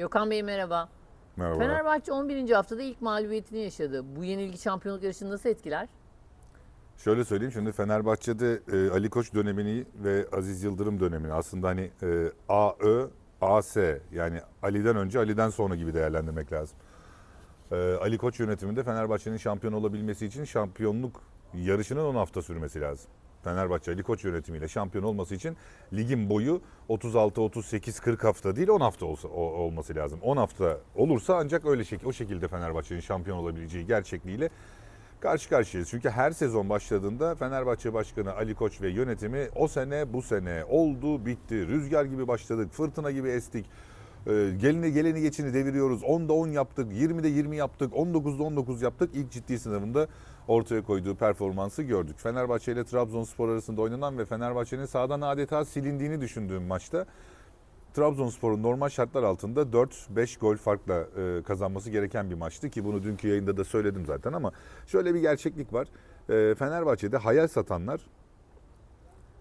Gökhan Bey merhaba. Merhaba. Fenerbahçe 11. haftada ilk mağlubiyetini yaşadı. Bu yenilgi şampiyonluk yarışını nasıl etkiler? Şöyle söyleyeyim şimdi Fenerbahçe'de e, Ali Koç dönemini ve Aziz Yıldırım dönemini aslında hani e, AÖ, AS yani Ali'den önce Ali'den sonra gibi değerlendirmek lazım. E, Ali Koç yönetiminde Fenerbahçe'nin şampiyon olabilmesi için şampiyonluk yarışının 10 hafta sürmesi lazım. Fenerbahçe Ali Koç yönetimiyle şampiyon olması için ligin boyu 36 38 40 hafta değil 10 hafta olsa o- olması lazım. 10 hafta olursa ancak öyle şekil o şekilde Fenerbahçe'nin şampiyon olabileceği gerçekliğiyle karşı karşıyayız. Çünkü her sezon başladığında Fenerbahçe Başkanı Ali Koç ve yönetimi o sene bu sene oldu bitti. Rüzgar gibi başladık, fırtına gibi estik. Ee, gelini geleni geçini deviriyoruz. 10'da 10 yaptık, 20'de 20 yaptık, 19'da 19 yaptık. İlk ciddi sınavında ortaya koyduğu performansı gördük. Fenerbahçe ile Trabzonspor arasında oynanan ve Fenerbahçe'nin sağdan adeta silindiğini düşündüğüm maçta Trabzonspor'un normal şartlar altında 4-5 gol farkla e, kazanması gereken bir maçtı ki bunu dünkü yayında da söyledim zaten ama şöyle bir gerçeklik var. E, Fenerbahçe'de hayal satanlar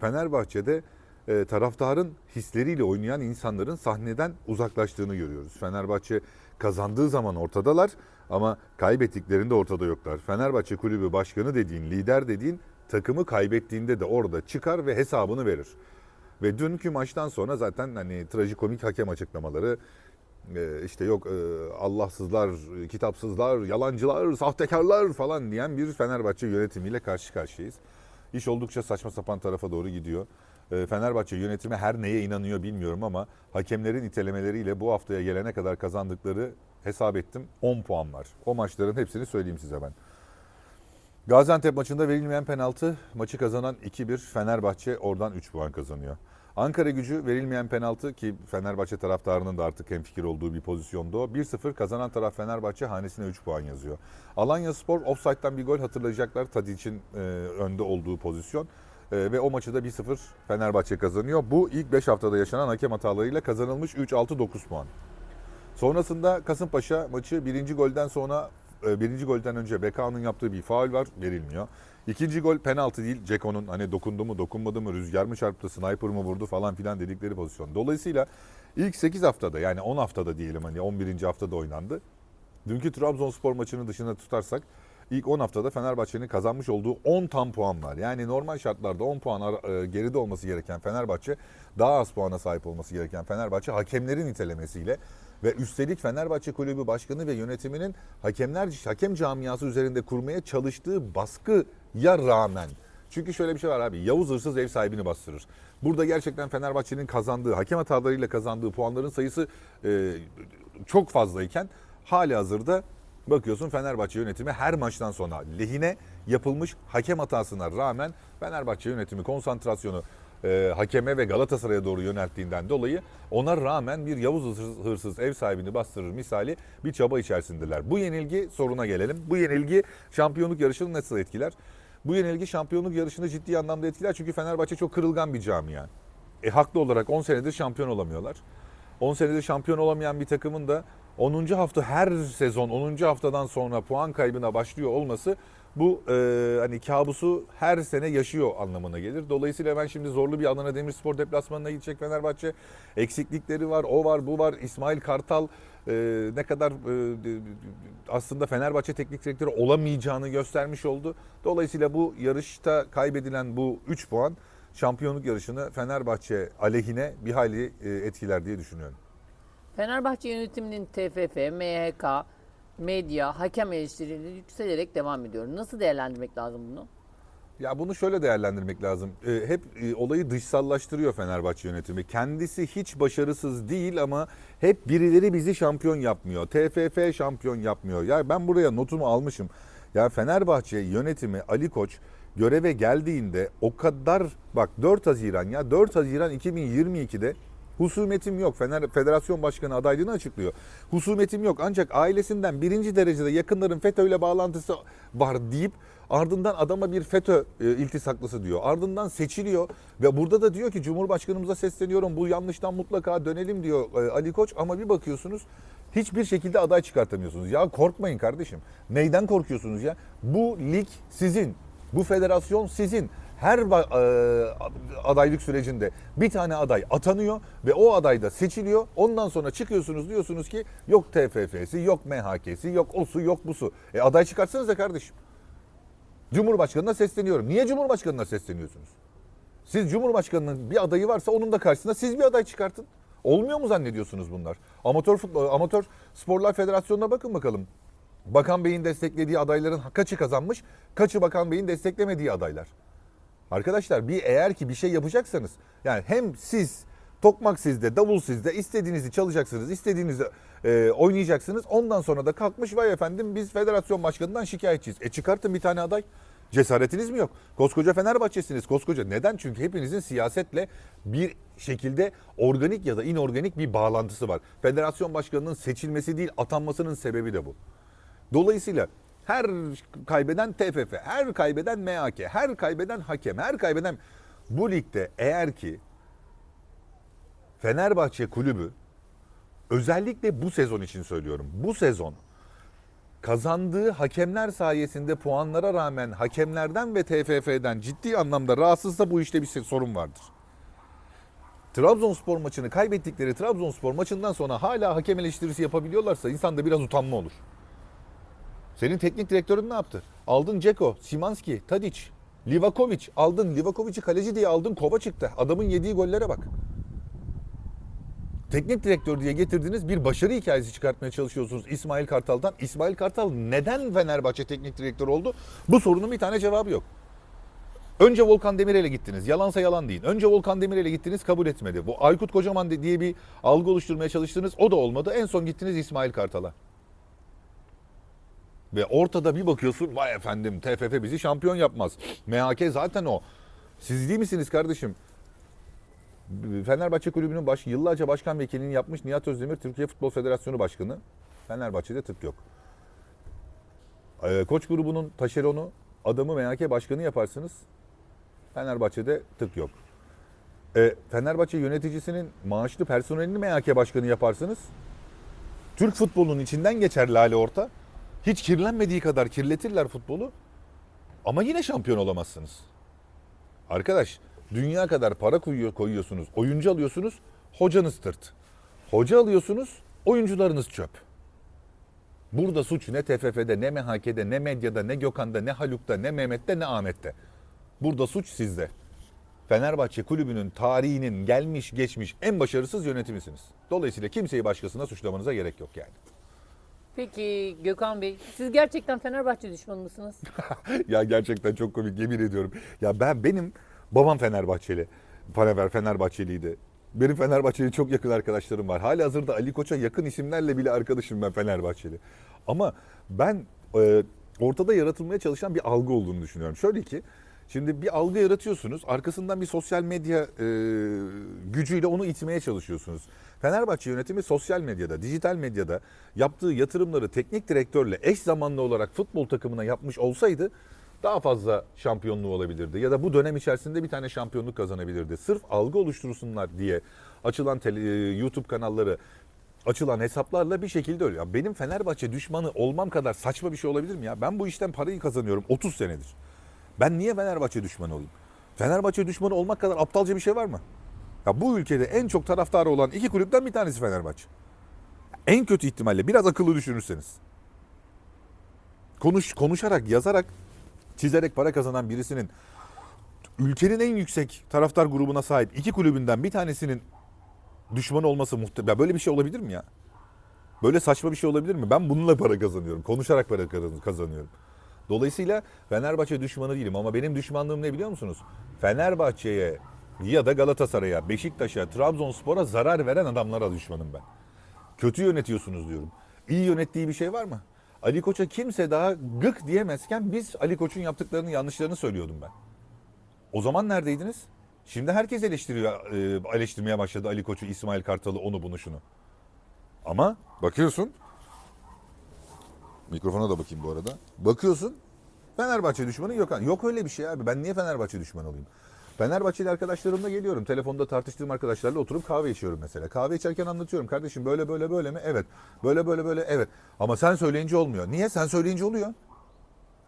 Fenerbahçe'de e, taraftarın hisleriyle oynayan insanların sahneden uzaklaştığını görüyoruz. Fenerbahçe kazandığı zaman ortadalar ama kaybettiklerinde ortada yoklar. Fenerbahçe kulübü başkanı dediğin, lider dediğin takımı kaybettiğinde de orada çıkar ve hesabını verir. Ve dünkü maçtan sonra zaten hani trajikomik hakem açıklamaları e, işte yok e, Allahsızlar, kitapsızlar, yalancılar, sahtekarlar falan diyen bir Fenerbahçe yönetimiyle karşı karşıyayız. İş oldukça saçma sapan tarafa doğru gidiyor. E, Fenerbahçe yönetimi her neye inanıyor bilmiyorum ama hakemlerin itelemeleriyle bu haftaya gelene kadar kazandıkları hesap ettim 10 puan var. O maçların hepsini söyleyeyim size ben. Gaziantep maçında verilmeyen penaltı maçı kazanan 2-1 Fenerbahçe oradan 3 puan kazanıyor. Ankara gücü verilmeyen penaltı ki Fenerbahçe taraftarının da artık hemfikir olduğu bir pozisyonda o. 1-0 kazanan taraf Fenerbahçe hanesine 3 puan yazıyor. Alanya Spor offside'dan bir gol hatırlayacaklar Tadic'in e, önde olduğu pozisyon. E, ve o maçı da 1-0 Fenerbahçe kazanıyor. Bu ilk 5 haftada yaşanan hakem hatalarıyla kazanılmış 3-6-9 puan. Sonrasında Kasımpaşa maçı birinci golden sonra e, birinci golden önce Bekao'nun yaptığı bir faul var verilmiyor. İkinci gol penaltı değil. Ceko'nun hani dokundu mu dokunmadı mı rüzgar mı çarptı sniper mı vurdu falan filan dedikleri pozisyon. Dolayısıyla ilk 8 haftada yani 10 haftada diyelim hani 11. haftada oynandı. Dünkü Trabzonspor maçını dışına tutarsak ilk 10 haftada Fenerbahçe'nin kazanmış olduğu 10 tam puan var. Yani normal şartlarda 10 puan e, geride olması gereken Fenerbahçe daha az puana sahip olması gereken Fenerbahçe hakemlerin itelemesiyle ve üstelik Fenerbahçe Kulübü Başkanı ve yönetiminin hakemler hakem camiası üzerinde kurmaya çalıştığı baskıya rağmen çünkü şöyle bir şey var abi. Yavuz hırsız ev sahibini bastırır. Burada gerçekten Fenerbahçe'nin kazandığı, hakem hatalarıyla kazandığı puanların sayısı e, çok fazlayken hali hazırda bakıyorsun Fenerbahçe yönetimi her maçtan sonra lehine yapılmış hakem hatasına rağmen Fenerbahçe yönetimi konsantrasyonu e, hakeme ve Galatasaray'a doğru yönelttiğinden dolayı ona rağmen bir Yavuz hırsız, ev sahibini bastırır misali bir çaba içerisindeler. Bu yenilgi soruna gelelim. Bu yenilgi şampiyonluk yarışını nasıl etkiler? Bu yenilgi şampiyonluk yarışını ciddi anlamda etkiler çünkü Fenerbahçe çok kırılgan bir camia. E, haklı olarak 10 senedir şampiyon olamıyorlar. 10 senedir şampiyon olamayan bir takımın da 10. hafta her sezon 10. haftadan sonra puan kaybına başlıyor olması bu e, hani kabusu her sene yaşıyor anlamına gelir. Dolayısıyla ben şimdi zorlu bir Adana Demirspor deplasmanına gidecek Fenerbahçe. Eksiklikleri var, o var, bu var. İsmail Kartal e, ne kadar e, aslında Fenerbahçe teknik direktörü olamayacağını göstermiş oldu. Dolayısıyla bu yarışta kaybedilen bu 3 puan şampiyonluk yarışını Fenerbahçe aleyhine bir hayli e, etkiler diye düşünüyorum. Fenerbahçe yönetiminin TFF, MHK, medya, hakem eleştirileri yükselerek devam ediyor. Nasıl değerlendirmek lazım bunu? Ya bunu şöyle değerlendirmek lazım. Ee, hep e, olayı dışsallaştırıyor Fenerbahçe yönetimi. Kendisi hiç başarısız değil ama hep birileri bizi şampiyon yapmıyor. TFF şampiyon yapmıyor. Ya ben buraya notumu almışım. Ya Fenerbahçe yönetimi Ali Koç göreve geldiğinde o kadar bak 4 Haziran ya 4 Haziran 2022'de Husumetim yok. Fener Federasyon Başkanı adaylığını açıklıyor. Husumetim yok ancak ailesinden birinci derecede yakınların FETÖ ile bağlantısı var deyip ardından adama bir FETÖ e, iltisaklısı diyor. Ardından seçiliyor ve burada da diyor ki Cumhurbaşkanımıza sesleniyorum bu yanlıştan mutlaka dönelim diyor e, Ali Koç ama bir bakıyorsunuz hiçbir şekilde aday çıkartamıyorsunuz. Ya korkmayın kardeşim. Neyden korkuyorsunuz ya? Bu lig sizin. Bu federasyon sizin. Her e, adaylık sürecinde bir tane aday atanıyor ve o aday da seçiliyor. Ondan sonra çıkıyorsunuz diyorsunuz ki yok TFF'si, yok MHK'si, yok osu, yok busu. E aday çıkartsanıza kardeşim. Cumhurbaşkanına sesleniyorum. Niye Cumhurbaşkanına sesleniyorsunuz? Siz Cumhurbaşkanının bir adayı varsa onun da karşısına siz bir aday çıkartın. Olmuyor mu zannediyorsunuz bunlar? Amatör futbol, amatör sporlar federasyonuna bakın bakalım. Bakan Bey'in desteklediği adayların kaçı kazanmış, kaçı Bakan Bey'in desteklemediği adaylar. Arkadaşlar bir eğer ki bir şey yapacaksanız yani hem siz tokmak sizde, davul sizde istediğinizi çalacaksınız, istediğinizi e, oynayacaksınız. Ondan sonra da kalkmış vay efendim biz federasyon başkanından şikayetçiyiz. E çıkartın bir tane aday. Cesaretiniz mi yok? Koskoca Fenerbahçesiniz koskoca. Neden? Çünkü hepinizin siyasetle bir şekilde organik ya da inorganik bir bağlantısı var. Federasyon başkanının seçilmesi değil atanmasının sebebi de bu. Dolayısıyla her kaybeden TFF, her kaybeden MHK, her kaybeden hakem, her kaybeden bu ligde eğer ki Fenerbahçe kulübü özellikle bu sezon için söylüyorum. Bu sezon kazandığı hakemler sayesinde puanlara rağmen hakemlerden ve TFF'den ciddi anlamda rahatsızsa bu işte bir sorun vardır. Trabzonspor maçını kaybettikleri Trabzonspor maçından sonra hala hakem eleştirisi yapabiliyorlarsa insanda biraz utanma olur. Senin teknik direktörün ne yaptı? Aldın Ceko, Simanski, Tadic, Livakovic. Aldın Livakovic'i kaleci diye aldın kova çıktı. Adamın yediği gollere bak. Teknik direktör diye getirdiğiniz bir başarı hikayesi çıkartmaya çalışıyorsunuz İsmail Kartal'dan. İsmail Kartal neden Fenerbahçe teknik direktör oldu? Bu sorunun bir tane cevabı yok. Önce Volkan Demirel'e gittiniz. Yalansa yalan deyin. Önce Volkan Demirel'e gittiniz kabul etmedi. Bu Aykut Kocaman diye bir algı oluşturmaya çalıştınız. O da olmadı. En son gittiniz İsmail Kartal'a. Ve ortada bir bakıyorsun vay efendim TFF bizi şampiyon yapmaz. MHK zaten o. Siz değil misiniz kardeşim? Fenerbahçe Kulübü'nün baş, yıllarca başkan vekilliğini yapmış Nihat Özdemir Türkiye Futbol Federasyonu Başkanı. Fenerbahçe'de tık yok. Ee, Koç grubunun taşeronu adamı MHK başkanı yaparsınız. Fenerbahçe'de tık yok. Ee, Fenerbahçe yöneticisinin maaşlı personelini MHK başkanı yaparsınız. Türk futbolunun içinden geçer Lale Orta. Hiç kirlenmediği kadar kirletirler futbolu. Ama yine şampiyon olamazsınız. Arkadaş dünya kadar para koyuyor, koyuyorsunuz. Oyuncu alıyorsunuz. Hocanız tırt. Hoca alıyorsunuz. Oyuncularınız çöp. Burada suç ne TFF'de, ne MHK'de, ne medyada, ne Gökhan'da, ne Haluk'ta, ne Mehmet'te, ne Ahmet'te. Burada suç sizde. Fenerbahçe kulübünün tarihinin gelmiş geçmiş en başarısız yönetimisiniz. Dolayısıyla kimseyi başkasına suçlamanıza gerek yok yani. Peki Gökhan Bey, siz gerçekten Fenerbahçe düşmanı mısınız? ya gerçekten çok komik yemin ediyorum. Ya ben benim babam Fenerbahçeli. Fener Fenerbahçeliydi. Benim Fenerbahçeli çok yakın arkadaşlarım var. Hala hazırda Ali Koç'a yakın isimlerle bile arkadaşım ben Fenerbahçeli. Ama ben e, ortada yaratılmaya çalışan bir algı olduğunu düşünüyorum. Şöyle ki Şimdi bir algı yaratıyorsunuz. Arkasından bir sosyal medya e, gücüyle onu itmeye çalışıyorsunuz. Fenerbahçe yönetimi sosyal medyada, dijital medyada yaptığı yatırımları teknik direktörle eş zamanlı olarak futbol takımına yapmış olsaydı daha fazla şampiyonluğu olabilirdi. Ya da bu dönem içerisinde bir tane şampiyonluk kazanabilirdi. Sırf algı oluştursunlar diye açılan tele, e, YouTube kanalları açılan hesaplarla bir şekilde öyle. Ya benim Fenerbahçe düşmanı olmam kadar saçma bir şey olabilir mi ya? Ben bu işten parayı kazanıyorum 30 senedir. Ben niye Fenerbahçe düşmanı olayım? Fenerbahçe düşmanı olmak kadar aptalca bir şey var mı? Ya bu ülkede en çok taraftarı olan iki kulüpten bir tanesi Fenerbahçe. En kötü ihtimalle biraz akıllı düşünürseniz. Konuş, konuşarak, yazarak, çizerek para kazanan birisinin ülkenin en yüksek taraftar grubuna sahip iki kulübünden bir tanesinin düşman olması muhtemel. Böyle bir şey olabilir mi ya? Böyle saçma bir şey olabilir mi? Ben bununla para kazanıyorum. Konuşarak para kazanıyorum. Dolayısıyla Fenerbahçe düşmanı değilim ama benim düşmanlığım ne biliyor musunuz? Fenerbahçe'ye ya da Galatasaray'a, Beşiktaş'a, Trabzonspor'a zarar veren adamlara düşmanım ben. Kötü yönetiyorsunuz diyorum. İyi yönettiği bir şey var mı? Ali Koç'a kimse daha gık diyemezken biz Ali Koç'un yaptıklarını yanlışlarını söylüyordum ben. O zaman neredeydiniz? Şimdi herkes eleştiriyor, e, eleştirmeye başladı Ali Koç'u, İsmail Kartal'ı, onu bunu şunu. Ama bakıyorsun Mikrofona da bakayım bu arada. Bakıyorsun Fenerbahçe düşmanı yok. Yok öyle bir şey abi. Ben niye Fenerbahçe düşmanı olayım? Fenerbahçeli arkadaşlarımla geliyorum. Telefonda tartıştığım arkadaşlarla oturup kahve içiyorum mesela. Kahve içerken anlatıyorum. Kardeşim böyle böyle böyle mi? Evet. Böyle böyle böyle evet. Ama sen söyleyince olmuyor. Niye? Sen söyleyince oluyor.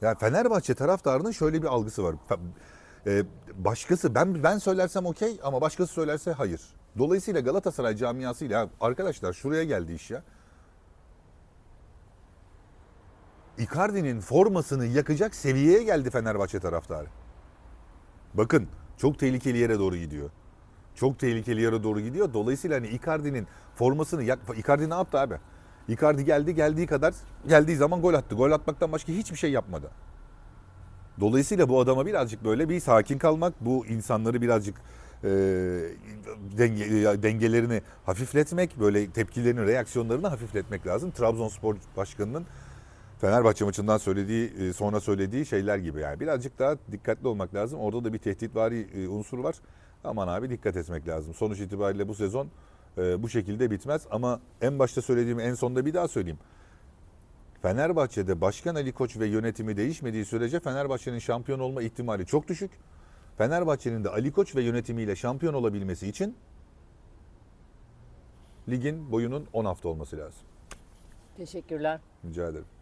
Ya Fenerbahçe taraftarının şöyle bir algısı var. Ee, başkası ben ben söylersem okey ama başkası söylerse hayır. Dolayısıyla Galatasaray camiasıyla arkadaşlar şuraya geldi iş ya. Icardi'nin formasını yakacak seviyeye geldi Fenerbahçe taraftarı. Bakın çok tehlikeli yere doğru gidiyor. Çok tehlikeli yere doğru gidiyor. Dolayısıyla hani Icardi'nin formasını yak... Icardi ne yaptı abi? Icardi geldi geldiği kadar geldiği zaman gol attı. Gol atmaktan başka hiçbir şey yapmadı. Dolayısıyla bu adama birazcık böyle bir sakin kalmak, bu insanları birazcık e, denge, dengelerini hafifletmek, böyle tepkilerini, reaksiyonlarını hafifletmek lazım. Trabzonspor Başkanı'nın Fenerbahçe maçından söylediği, e, sonra söylediği şeyler gibi yani. Birazcık daha dikkatli olmak lazım. Orada da bir tehditvari e, unsur var. Aman abi dikkat etmek lazım. Sonuç itibariyle bu sezon e, bu şekilde bitmez. Ama en başta söylediğimi en sonda bir daha söyleyeyim. Fenerbahçe'de Başkan Ali Koç ve yönetimi değişmediği sürece Fenerbahçe'nin şampiyon olma ihtimali çok düşük. Fenerbahçe'nin de Ali Koç ve yönetimiyle şampiyon olabilmesi için ligin boyunun 10 hafta olması lazım. Teşekkürler. Rica ederim.